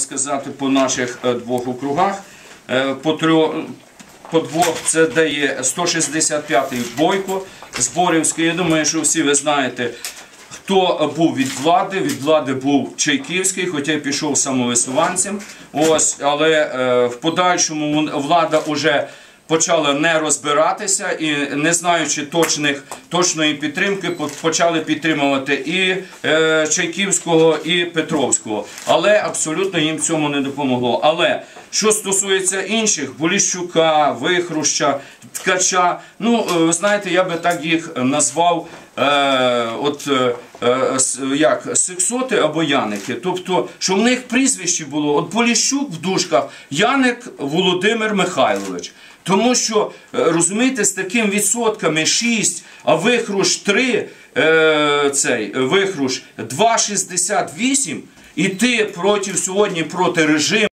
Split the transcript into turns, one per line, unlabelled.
сказати по наших е, двох округах. Е, По, трьох, по двох це дає 165-й Бойко з Борівської. Я думаю, що всі ви знаєте, хто був від влади. Від влади був Чайківський, хоча пішов самовисуванцем. Ось, але е, в подальшому влада вже почала не розбиратися і, не знаючи точних, точної підтримки, почали підтримувати і е, Чайківського, і Петровського. Але абсолютно їм цьому не допомогло. Але що стосується інших, Боліщука, Вихруща, Ткача, ну е, ви знаєте, я би так їх назвав. Е, от е, як сексоти або Яники. Тобто, що в них прізвище було от Поліщук в дужках, Яник Володимир Михайлович. Тому що, е, розумієте, з таким відсотками 6, а вихруш 3, е, цей е, вихруш 2,68, і ти проти сьогодні проти режиму.